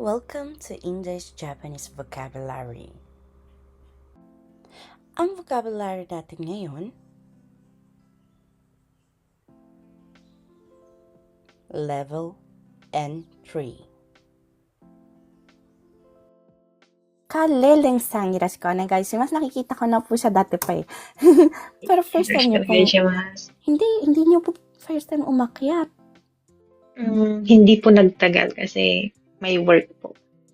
Welcome to English-Japanese Vocabulary. Ang vocabulary natin ngayon, level and tree. Kaleleng sang, irashiko onegai shimasu. Nakikita ko na po siya dati pa eh. Pero first time niyo po. Hindi, hindi niyo po first time umakyat. Mm, hindi po nagtagal kasi may work po.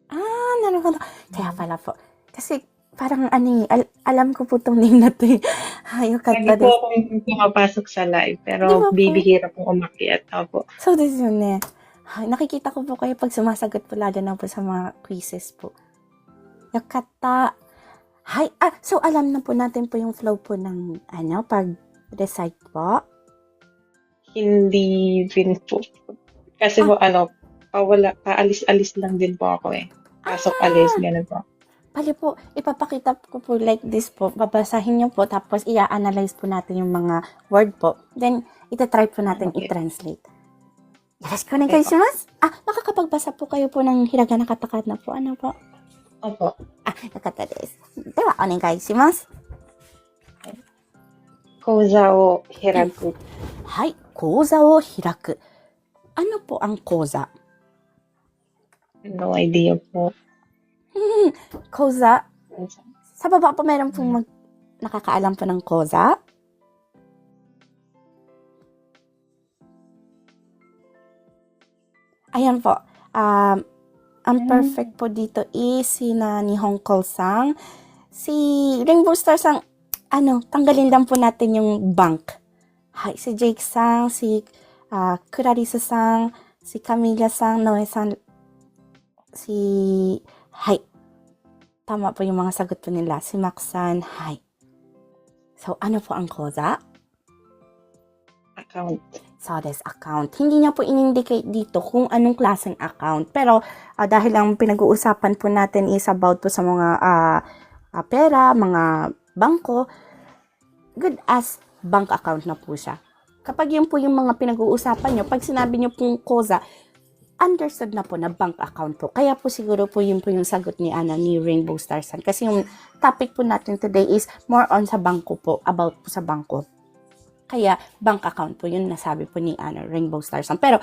Ah, naruhodo. Kaya pala po. Kasi parang ano eh, al- alam ko po itong name na to eh. Ayaw ka Hindi po ako pumapasok sa live, Di ba pero po? bibihira pong umakyat. Opo. So, this yun eh. Ay, nakikita ko po kayo pag sumasagot po lalo na po sa mga quizzes po. Yakata. Hay, ah, so alam na po natin po yung flow po ng, ano, pag-recite po. Hindi din po. Kasi po ano, Ah, pawala, paalis-alis lang din po ako eh. Pasok, ah! alis, ganun po. Pali po, ipapakita ko po like this po. Babasahin niyo po, tapos i-analyze po natin yung mga word po. Then, itatry po natin okay. i-translate. Yes, ko na kayo okay, mas. Ah, nakakapagbasa po kayo po ng hiragana katakat na po. Ano po? Opo. Ah, nakata des. Dewa, diba, onen kayo si o hiraku. Hai, koza o hiraku. Ano po ang koza? Koza. No idea po. Koza? Sa baba pa meron pong mag... nakakaalam po ng Koza? Ayan po. Um, ang mm. perfect po dito is si na ni Hong Kol Sang. Si Rainbow Star Sang, ano, tanggalin lang po natin yung bank. Hi, si Jake Sang, si uh, Kurarisa Sang, si Camilla Sang, Noe Sang, si... Hi. Tama po yung mga sagot po nila. Si Max San, hi. So, ano po ang koza? Account. So, this account. Hindi niya po in-indicate dito kung anong klaseng account. Pero, ah, dahil ang pinag-uusapan po natin is about po sa mga ah, ah, pera, mga bangko, good as bank account na po siya. Kapag yun po yung mga pinag-uusapan nyo, pag sinabi nyo pong koza, understood na po na bank account po. Kaya po siguro po yun po yung sagot ni Ana ni Rainbow Star Sun. Kasi yung topic po natin today is more on sa bangko po, about po sa bangko. Kaya bank account po yun nasabi po ni Ana Rainbow Star Sun. Pero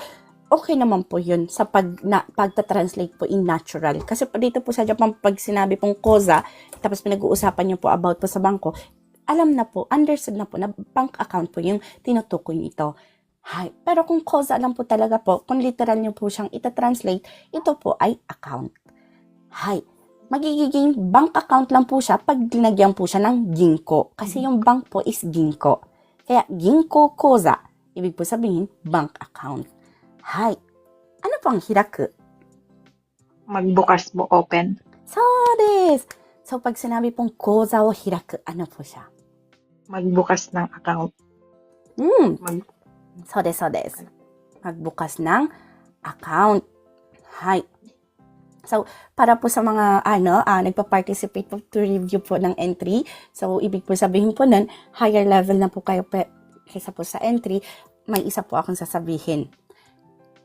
okay naman po yun sa pag na, pagta-translate po in natural. Kasi po dito po sa Japan, pag sinabi pong koza, tapos pinag-uusapan niyo po about po sa bangko, alam na po, understood na po na bank account po yung tinutukoy nito. Hay. Pero kung koza lang po talaga po, kung literal niyo po siyang ita-translate, ito po ay account. Hay. Magiging bank account lang po siya pag linagyan po siya ng ginko. Kasi yung bank po is ginko. Kaya ginko koza, ibig po sabihin bank account. Hay. Ano po ang hiraku? Magbukas po, open. So des. So pag sinabi pong koza o hiraku, ano po siya? Magbukas ng account. Hmm, Mag, そうです、そうです。Magbukas ng account. Hi. So, para po sa mga ano, ah, nagpa-participate po to review po ng entry. So, ibig po sabihin po nun, higher level na po kayo pe, kaysa po sa entry, may isa po akong sasabihin.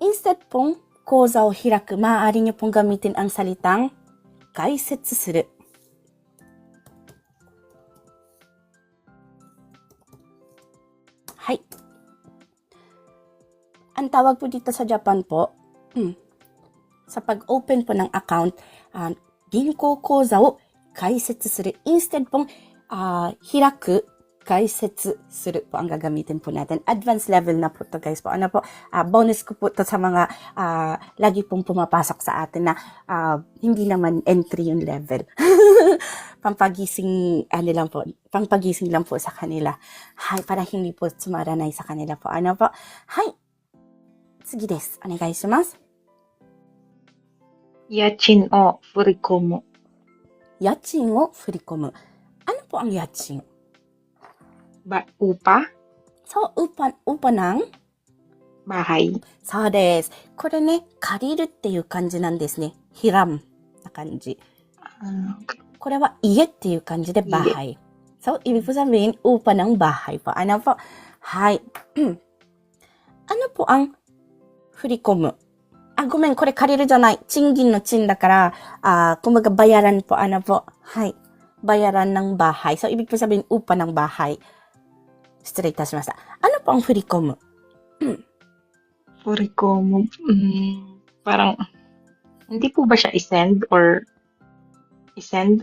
Instead pong koza o hiraku, maaari niyo pong gamitin ang salitang kaisetsu suru. Hi. Ang tawag po dito sa Japan po, hmm, sa pag-open po ng account, uh, ginko koza o kaisetsu suru. Instead pong ah, hiraku, kaisetsu suru po ang gagamitin po natin. Advanced level na po to guys po. Ano po, ah, bonus ko po to sa mga ah, lagi pong pumapasok sa atin na ah, hindi naman entry yung level. pampagising, ano lang po, pampagising lang po sa kanila. Hay, para hindi po sumaranay sa kanila po. Ano po? Hay, 次です。お願いします。家賃を振り込む。家賃を振り込む。Ano po ang 家賃 Ba, upa? So, upa, upa ng? Bahay. そうです。これね、借りるっていう感じなんですね。ヒラムな感じ。Ah, これは家っていう感じで bahay. So, ibig po sabihin, upa ng bahay po. Ano po? Hay. ano po ang 振り込む あ、ごめん、これ借りるじゃない。賃金の賃だから, ah, kumbaga bayaran po, ano po. Hay. Bayaran ng bahay. So, ibig po sabihin, upa ng bahay. Straight ta shimashita. Ano po ang furikomu? Furikomu. Mm, parang, hindi po ba siya i-send or i-send?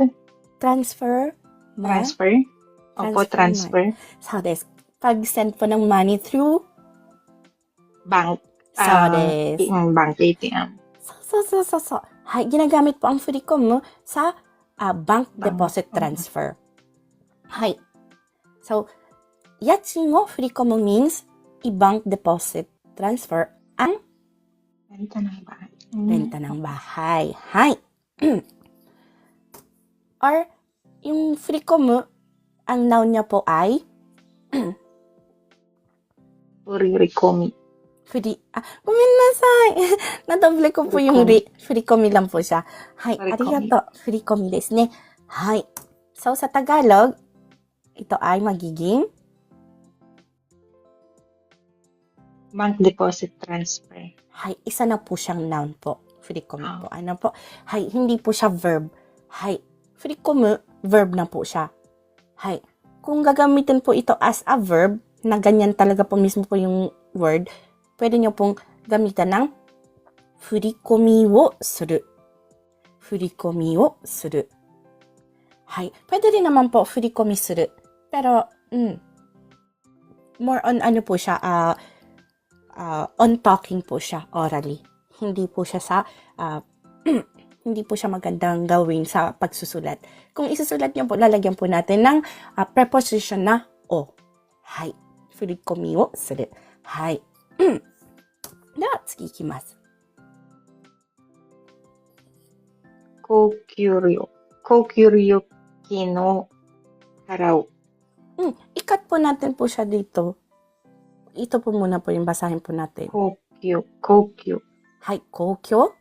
Transfer? mo? Transfer? Opo, Transfer transfer. So, des. Pag send po ng money through, Bank. so, ah, des. yung bank ATM. So, so, so, so, so. Hay, ginagamit po ang furikomu sa ah, bank deposit transfer. Hay. So, yachin o furikomu means i-bank deposit transfer ang Renta ng bahay. Renta ng bahay. Hay. Or, yung furikomu, ang noun niya po ay Furirikomi. Furi, ah, gomenasai. Nadoble ko po yung ri, furikomi lang po siya. Furikomi. arigato. Furikomi desu ne. Hay. So, sa Tagalog, ito ay magiging Bank deposit transfer. Hay, isa na po siyang noun po. Furikomi Ah. po. Ano po? Hay, hindi po siya verb. Hay, furikomu, verb na po siya. Hay, kung gagamitin po ito as a verb, na ganyan talaga po mismo po yung word, pwede nyo pong gamitan ng furikomi wo suru. Furikomi wo suru. Hay, pwede rin naman po furikomi suru. Pero, mm, more on ano po siya, ah, ah, on talking po siya orally. Hindi po siya sa ah, hindi po siya magandang gawin sa pagsusulat. Kung isusulat niyo po, lalagyan po natin ng ah, preposition na o. Hay. Furikomi wo suru. Hay. De wa, tsugi ikimasu. 高級料。高級料金の払う。 Mm, ikat po natin po siya dito. Ito po muna po yung basahin po natin. 高級、高級、 Hay, kokyo.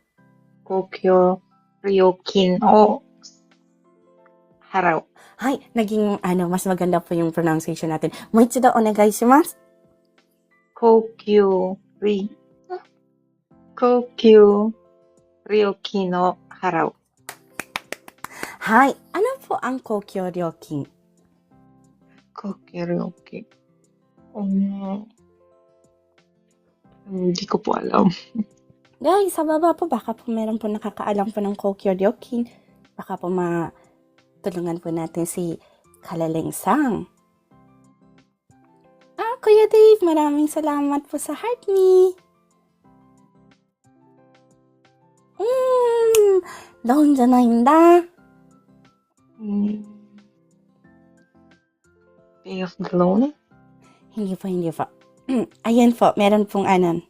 公共料金を払う。 Hay, naging ano, mas maganda po yung pronunciation natin. Mo ichido onegai shimasu. 高級り、高級料金を払う。 Hay, ano po ang kokyo ryokin? 高級料金。Um, hindi ko po alam. Guys, sa baba po, baka po meron po nakakaalam po ng Kokyo Ryokin. Baka po matulungan po natin si Kalaleng Sang. Kuya Dave, maraming salamat po sa heart me. Hmm, doon dyan na hinda. Hmm. Pay of the loan? Hindi po, hindi po. Ayan po, meron pong anon.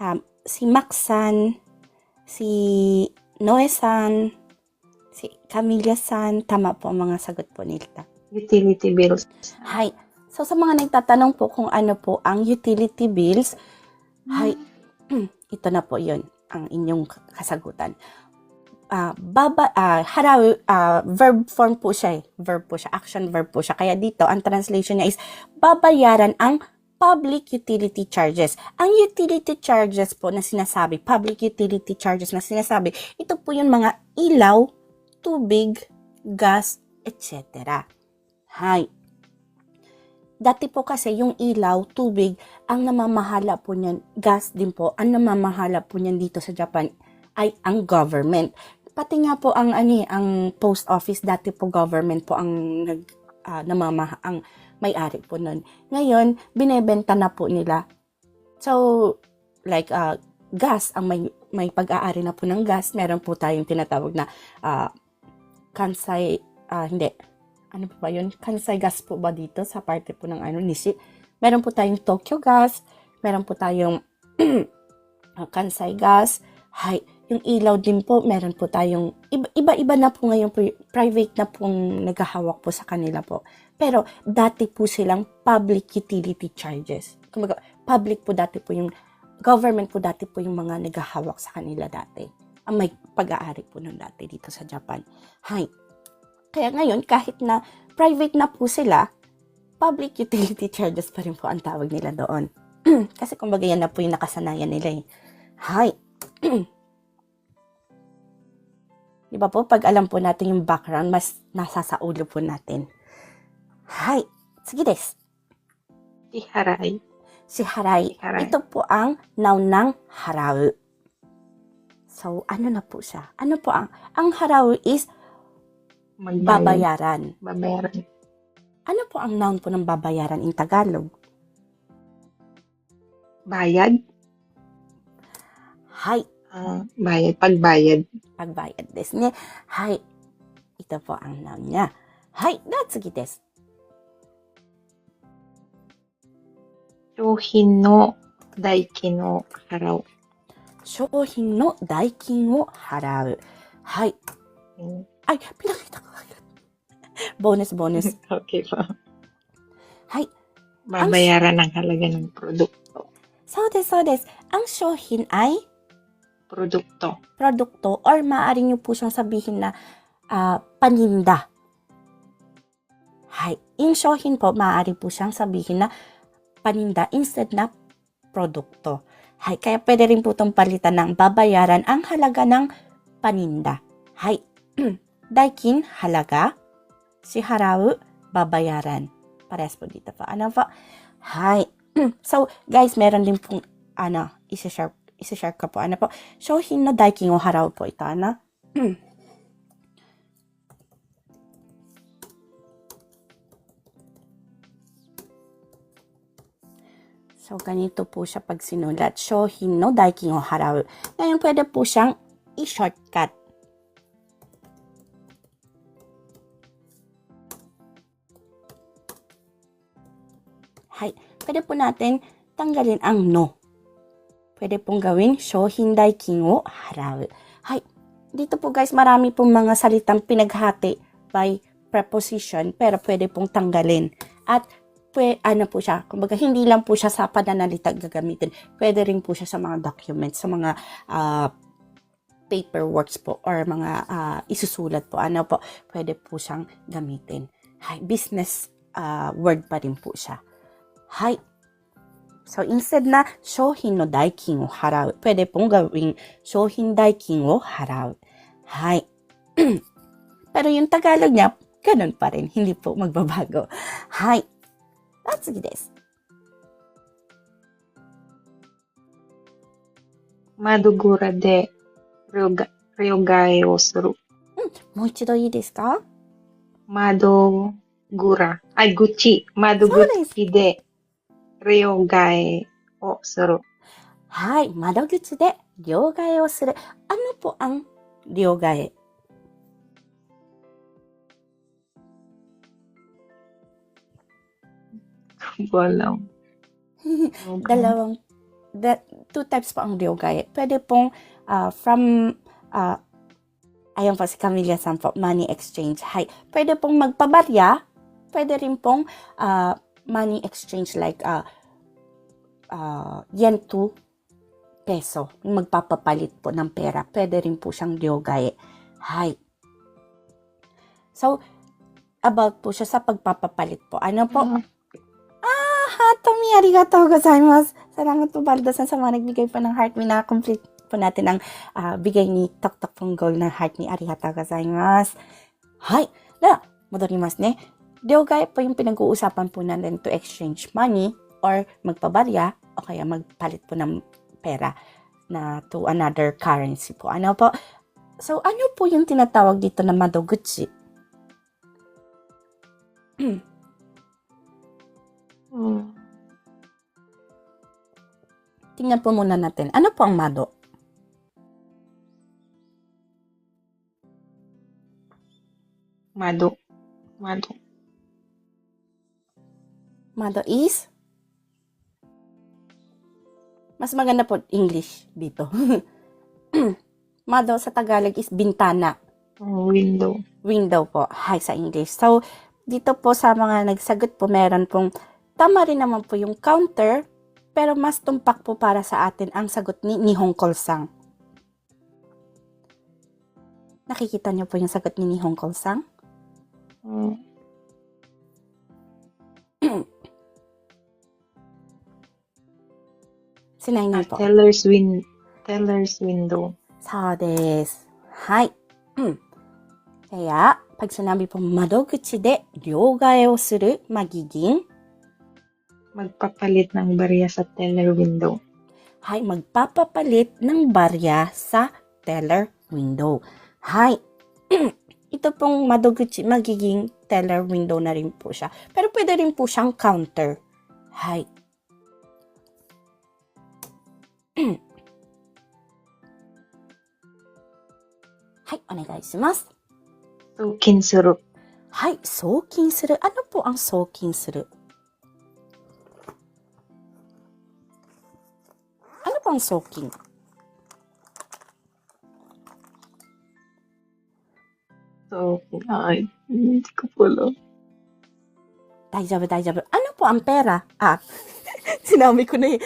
Um, si Maxan, si Noe-san, si Camilla-san, tama po ang mga sagot po nila. Utility bills. Hi. So sa mga nagtatanong po kung ano po ang utility bills, hi, ito na po 'yon ang inyong kasagutan. Ah, baba ah harau ah, verb form po siya eh. Verb po siya, action verb po siya. Kaya dito ang translation niya is babayaran ang public utility charges. Ang utility charges po na sinasabi, public utility charges na sinasabi, ito po yung mga ilaw, tubig, gas, etc. Hi. Dati po kasi yung ilaw, tubig, ang namamahala po niyan, gas din po, ang namamahala po niyan dito sa Japan ay ang government. Pati nga po ang ani ang post office dati po government po ang nag ah, namamaha ang may-ari po nun. Ngayon, binebenta na po nila. So, like ah, gas ang may may pag-aari na po ng gas, meron po tayong tinatawag na ah, Kansai ah, hindi ano po ba yun? Kansai gas po ba dito sa parte po ng ano, Nishi? Meron po tayong Tokyo gas, meron po tayong ah, Kansai gas, hay, yung ilaw din po, meron po tayong, iba- iba-iba na po ngayon po, private na pong naghahawak po sa kanila po. Pero, dati po silang public utility charges. Kumbaga, public po dati po yung, government po dati po yung mga naghahawak sa kanila dati. Ang may pag-aari po nun dati dito sa Japan. Hay, kaya ngayon, kahit na private na po sila, public utility charges pa rin po ang tawag nila doon. Kasi kumbaga yan na po yung nakasanayan nila eh. Hay. Di ba po, pag alam po natin yung background, mas nasa sa ulo po natin. Hai. Sige des. Iharay. Si haray. Haray. Ito po ang noun ng harau. So, ano na po siya? Ano po ang, ang harau is Magbayad. babayaran. Babayaran. Ano po ang noun po ng babayaran in Tagalog? Bayad. Hai. Ah, bayad. Pagbayad. Pagbayad des. Ne? Hai. Ito po ang noun niya. Hai. Natsugi des. Shohin no daikin no haraw. 商品の代金を払う。はい。 Hmm. Ay, pinakita ko agad. bonus, bonus. Okay po. Hay. Babayaran ng halaga ng produkto. そうです、そうです。Ang 商品 ay Produkto. produkto or maaari nyo po siyang sabihin na ah, paninda. Hay. Yung 商品po, maaari po siyang sabihin na paninda instead na produkto. Hay. Kaya pwede rin po itong palitan ng babayaran ang halaga ng paninda. Hay. Daikin, halaga. Si haraw, babayaran. Parehas po dito po. Ano po? Hi. so, guys, meron din pong, ano, isa-share, isa-share ko po. Ano po? Shouhin no daikin o haraw po ito. Ano? So, ganito po siya pag sinulat. Shohin no daikin o haraw. Ngayon, pwede po siyang i-shortcut. pwede po natin tanggalin ang no. Pwede pong gawin shohindai king wo haraw. Hay, dito po guys, marami pong mga salitang pinaghati by preposition pero pwede pong tanggalin. At pwede, ano po siya, kumbaga hindi lang po siya sa pananalita gagamitin. Pwede rin po siya sa mga documents, sa mga uh, paperworks po or mga uh, isusulat po. Ano po, pwede po siyang gamitin. Hi, business uh, word pa rin po siya. はい。So な商品の代金を払う。ペデポンガウィン商品代金を払う。はい。Pero yung Tagalog niya, ganun pa rin. Hindi po magbabago. はい。あ、次です。マドグラで両替をする。うん、もう一度いいですか？マドグラ。あ、口。窓口で。Madoguchi de ryogae o suru. はい。窓口で両替をする。ano po ang 両替 Walang. dalawang the, two types po ang ryogay. Pwede pong ah, from uh, ayun po si Camilla San po, money exchange. Hi. Pwede pong magpabarya. Pwede rin pong ah, money exchange like uh, uh, yen to peso. Yung magpapapalit po ng pera. Pwede rin po siyang ryogay. Hi. So, about po siya sa pagpapapalit po. Ano po? Hatomi, arigatou gozaimasu. Salamat po, Baldo-san, sa mga nagbigay po ng heart. Mina-complete po natin ang ah, bigay ni Tok Tok pong goal ng heart ni arigatou gozaimasu. Hay! Na, modorimasu ne. Ryogay po yung pinag-uusapan po natin to exchange money or magpabarya o kaya magpalit po ng pera na to another currency po. Ano po? So, ano po yung tinatawag dito na madoguchi? Hmm. Tingnan po muna natin. Ano po ang mado? Mado. Mado. Mado is? Mas maganda po English dito. Mado sa Tagalog is bintana. Hmm, Window. Window po. Hi sa English. So, dito po sa mga nagsagot po, meron pong tama rin naman po yung counter, pero mas tumpak po para sa atin ang sagot ni Nihong Kolsang. Nakikita niyo po yung sagot ni Nihong Kolsang? Hmm. Slimy. Teller's, win, teller's window. So this. Hi. Kaya, pag sinabi pong de ryogae o suru, magiging magpapalit ng barya sa teller window. Hi, magpapapalit ng barya sa teller window. Hi. Ito pong madoguchi, magiging teller window na rin po siya. Pero pwede rin po siyang counter. Hi. はい、お願いします。送金する。はい、送金する。あのぽあん送金する。あのぽん送金。送金。はい。大丈夫、大丈夫。あのぽあんペラ。あ、sinabi.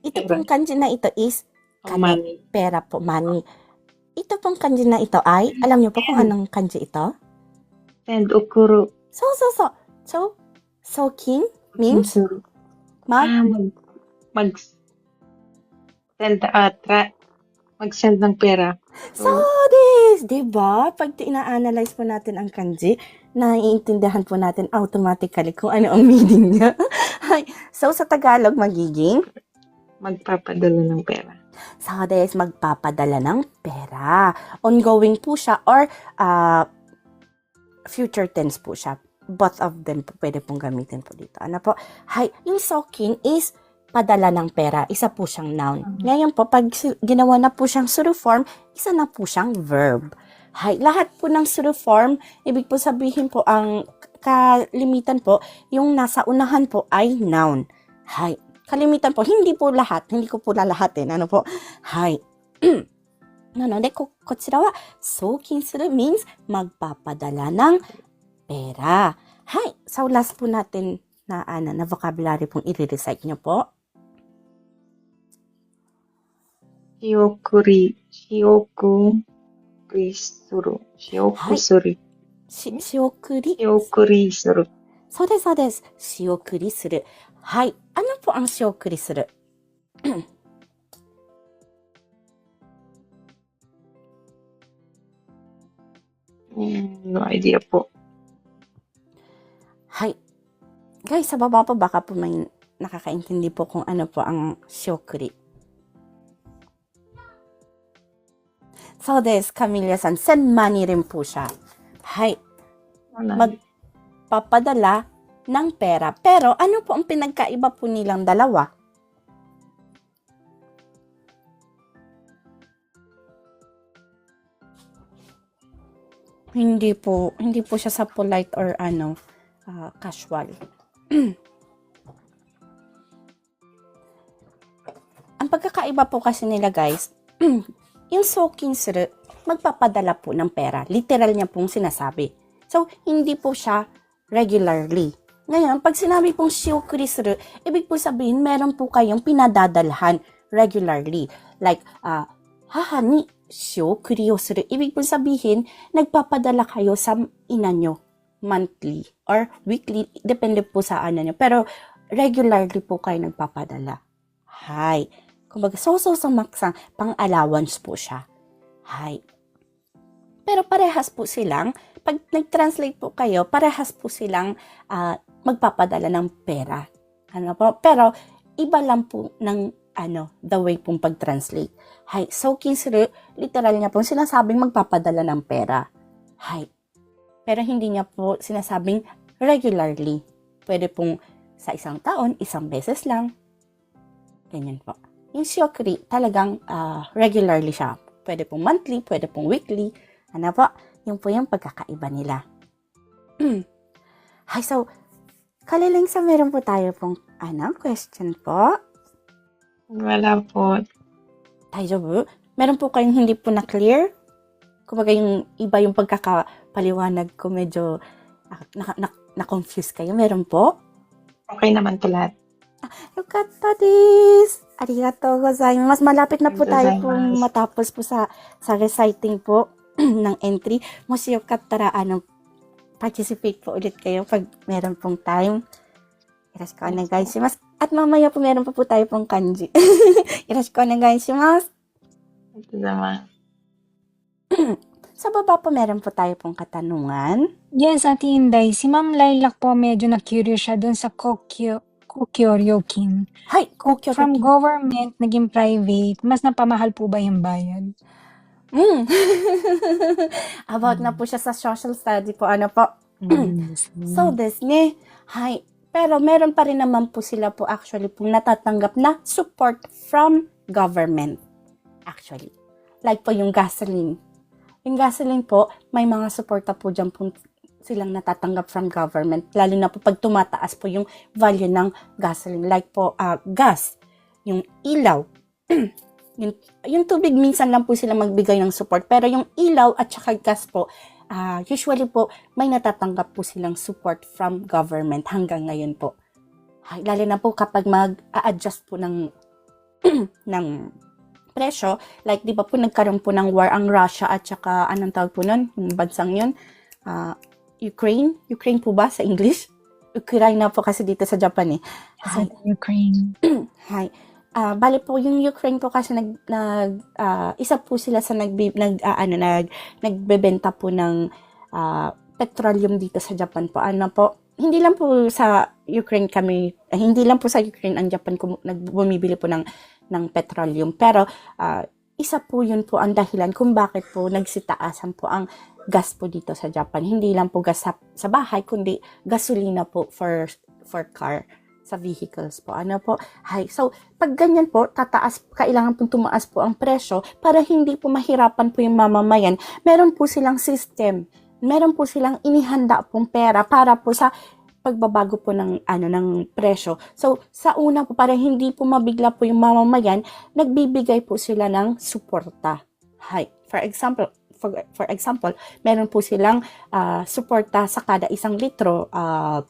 Ito pong kanji na ito is Oh, money. pera po, money. Ito pong kanji na ito ay, alam niyo po kung anong kanji ito? Send okuru. So, so, so. So, 送金 means suru. mag Ah, mag, mag send, ah, tra, mag-send ng pera. So des! Diba? Pag ina-analyze po natin ang kanji, naiintindihan po natin automatically kung ano ang meaning niya. Hay. so, sa Tagalog, magiging, magpapadala ng pera. so des, magpapadala ng pera. Ongoing po siya or uh, future tense po siya. Both of them po pwede pong gamitin po dito. Ano po? Hay, yung sokin is padala ng pera. Isa po siyang noun. Ngayon po, pag ginawa na po siyang suru form, isa na po siyang verb. Hay, lahat po ng suru form, ibig po sabihin po, ang kalimitan po, yung nasa unahan po ay noun. Hay, kalimitan po, hindi po lahat, hindi ko po lalahatin. Ano po? Hay. なので、こ、こちらは、送金する means magpapadala ng pera. Hay, so last po natin na, ano, na vocabulary pong i-recite nyo po. Shiokuri, shiokuri suru. Shiokusuri.し、仕送り Shiokuri suru. そうです、そうです。仕送りする。 はい。ano po ang 仕送りする Mm, no idea po. はい。Guys, sa baba po baka po may nakakaintindi po kung ano po ang 仕送り。そうです。カミリアさん、send money rin po siya. はい。 Wala. magpapadala ng pera. Pero ano po ang pinagkaiba po nilang dalawa? Hindi po, hindi po siya sa polite or ano, ah, casual. ang pagkakaiba po kasi nila guys, yung soaking suru, magpapadala po ng pera. Literal niya pong sinasabi. So, hindi po siya regularly. Ngayon, pag sinabi pong shiokuri suru, ibig po sabihin, meron po kayong pinadadalhan regularly. Like, ah, haha ni shiokuri o suru. Ibig po sabihin, nagpapadala kayo sa ina nyo monthly or weekly, depende po sa ano nyo. Pero, regularly po kayo nagpapadala. Hay. Kumbaga, so-so sa maksang pang-allowance po siya. Hay. Pero parehas po silang, pag nag-translate po kayo, parehas po silang ah, magpapadala ng pera. Ano po? Pero, iba lang po ng ano, the way pong pag-translate. Hay, so kinsuru, literal niya po sinasabing magpapadala ng pera. Hay. Pero hindi niya po sinasabing regularly. Pwede pong sa isang taon, isang beses lang. Ganyan po. Yung shiokuri, talagang ah, regularly siya. Pwede pong monthly, pwede pong weekly. Ano po? Yung po yung pagkakaiba nila. Hi, so, kaliling sa meron po tayo pong, ano, question po. Wala po. Tayo Meron po kayong hindi po na-clear? Kumbaga yung iba yung pagkakapaliwanag ko medyo ah, na, na, na-confuse kayo. Meron po? Okay naman po lahat. Yukata desu. Arigatou gozaimasu. Malapit na po tayo pong matapos po sa sa reciting po ng entry. Moshi yokattara, ano, participate po ulit kayo pag meron pong time. Yoroshiku onegai shimasu. At mamaya po meron pa po tayo pong kanji. Yoroshiku onegai shimasu. Ito naman. Sa baba po meron po tayo pong katanungan. Yes, Ate Inday. Si Ma'am Lilac po medyo na-curious siya dun sa Kokyo, Kokyoryokin. Hi, Kokyo From government, naging private, mas napamahal po ba yung bayad? Mm. About na po siya sa social study po. Ano po? So, this ne. Hi. Pero meron pa rin naman po sila po actually po natatanggap na support from government. Actually. Like po yung gasoline. Yung gasoline po, may mga suporta po dyan po silang natatanggap from government. Lalo na po pag tumataas po yung value ng gasoline. Like po, ah, gas, yung ilaw, yung, yung tubig minsan lang po sila magbigay ng support. Pero yung ilaw at saka gas po, ah, usually po, may natatanggap po silang support from government hanggang ngayon po. Ay, lalo na po kapag mag-a-adjust po ng ng presyo, like di ba po nagkaroon po ng war ang Russia at saka anong tawag po nun, yung bansang yun, Ah, Ukraine, Ukraine po ba sa English? Ukraine po kasi dito sa Japan eh. Sa Ukraine. Hi. Ah, bali po yung Ukraine po kasi nag nag ah, isa po sila sa nag nag ah, ano nag nagbebenta po ng ah, petroleum dito sa Japan po. Ano po? Hindi lang po sa Ukraine kami ah, hindi lang po sa Ukraine ang Japan kum- nagbumibili po ng ng petroleum pero ah, isa po yun po ang dahilan kung bakit po nagsitaasan po ang gas po dito sa Japan. Hindi lang po gas sa, sa bahay kundi gasolina po for for car sa vehicles po. Ano po? Hi. So, pag ganyan po, tataas, kailangan pong tumaas po ang presyo para hindi po mahirapan po yung mamamayan. Meron po silang system. Meron po silang inihanda pong pera para po sa pagbabago po ng ano ng presyo. So, sa una po para hindi po mabigla po yung mamamayan, nagbibigay po sila ng suporta. Hi. For example, for, for example, meron po silang ah, suporta sa kada isang litro ah,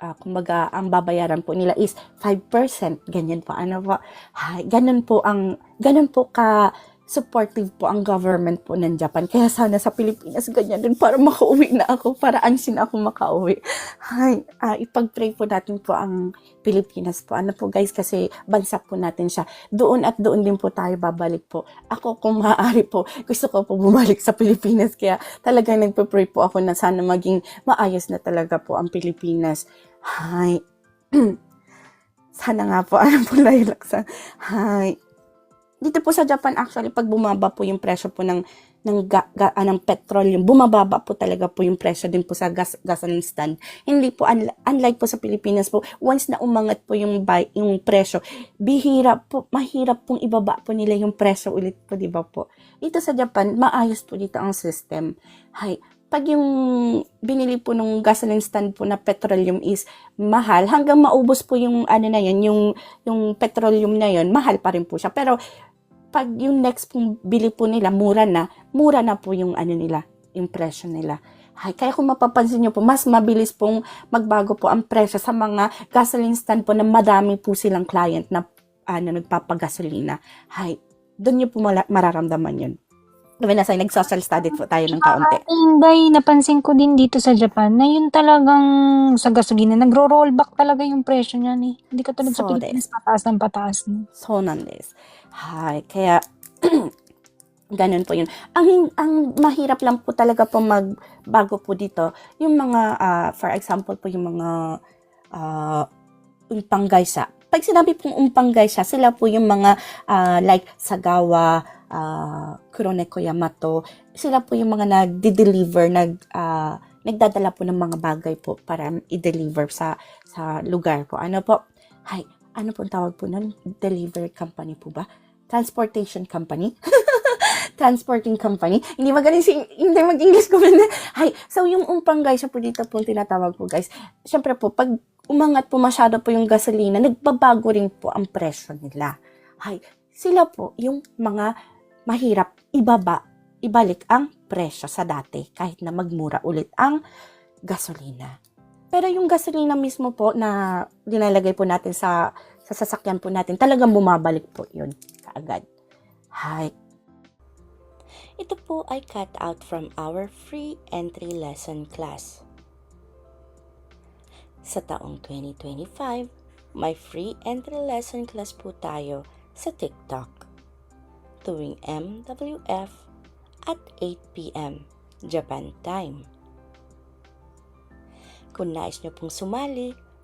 ah, kumbaga, ang babayaran po nila is 5%. Ganyan po. Ano po? Hay, ganun po ang, ganun po ka supportive po ang government po ng Japan. Kaya sana sa Pilipinas ganyan din para makauwi na ako, para ansin ako makauwi. Hay, ah, ipag-pray po natin po ang Pilipinas po. Ano po guys, kasi bansa po natin siya. Doon at doon din po tayo babalik po. Ako kung maaari po, gusto ko po bumalik sa Pilipinas. Kaya talagang nagpe-pray po ako na sana maging maayos na talaga po ang Pilipinas. Hi. Sana nga po, ano po lilac sa... Dito po sa Japan actually, pag bumaba po yung presyo po ng ng, ga, ga, ah, ng petroleum, bumababa po talaga po yung presyo din po sa gas, gasoline stand. Hindi po, unli- unlike po sa Pilipinas po, once na umangat po yung, buy, yung presyo, bihira po, mahirap pong ibaba po nila yung presyo ulit po, di ba po? Dito sa Japan, maayos po dito ang system. Hay, pag yung binili po nung gasoline stand po na petroleum is mahal, hanggang maubos po yung ano na yan, yung, yung petroleum na yun, mahal pa rin po siya. Pero pag yung next pong bili po nila, mura na, mura na po yung ano nila, yung presyo nila. Ay, kaya kung mapapansin nyo po, mas mabilis pong magbago po ang presyo sa mga gasoline stand po na madami po silang client na ano, nagpapagasolina. Hay, doon nyo po mararamdaman yun. Diba nasa nag-social study po tayo ng kaunti. Ate Inday, napansin ko din dito sa Japan na yun talagang sa gasolina, nagro-rollback talaga yung presyo niya ni. Hindi ka tulad sa So, Pilipinas, pataas ng pataas na. So, nandes. Hay, kaya, ganun po yun. Ang, ang mahirap lang po talaga po magbago po dito, yung mga, ah, for example po, yung mga uh, umpanggaysa. Pag sinabi pong umpanggaysa, sila po yung mga ah, like Sagawa, uh, Kuroneko Yamato, sila po yung mga nagdi-deliver, nag, ah, nagdadala po ng mga bagay po para i-deliver sa sa lugar po. Ano po? Hay, ano pong tawag po nun? Delivery company po ba? Transportation company? Transporting company. Hindi magaling si, hindi mag-English ko. Hay, so yung umpang guys, siya po dito po tinatawag po guys. Siyempre po, pag umangat po masyado po yung gasolina, nagbabago rin po ang presyo nila. Hay, sila po yung mga mahirap ibaba, ibalik ang presyo sa dati kahit na magmura ulit ang gasolina. Pero yung gasolina mismo po na dinalagay po natin sa sa sasakyan po natin, talagang bumabalik po yun kaagad. Hi. Ito po ay cut out from our free entry lesson class. Sa taong 2025, may free entry lesson class po tayo sa TikTok. tuwing MWF at 8pm Japan time. Kung nais nyo pong sumali,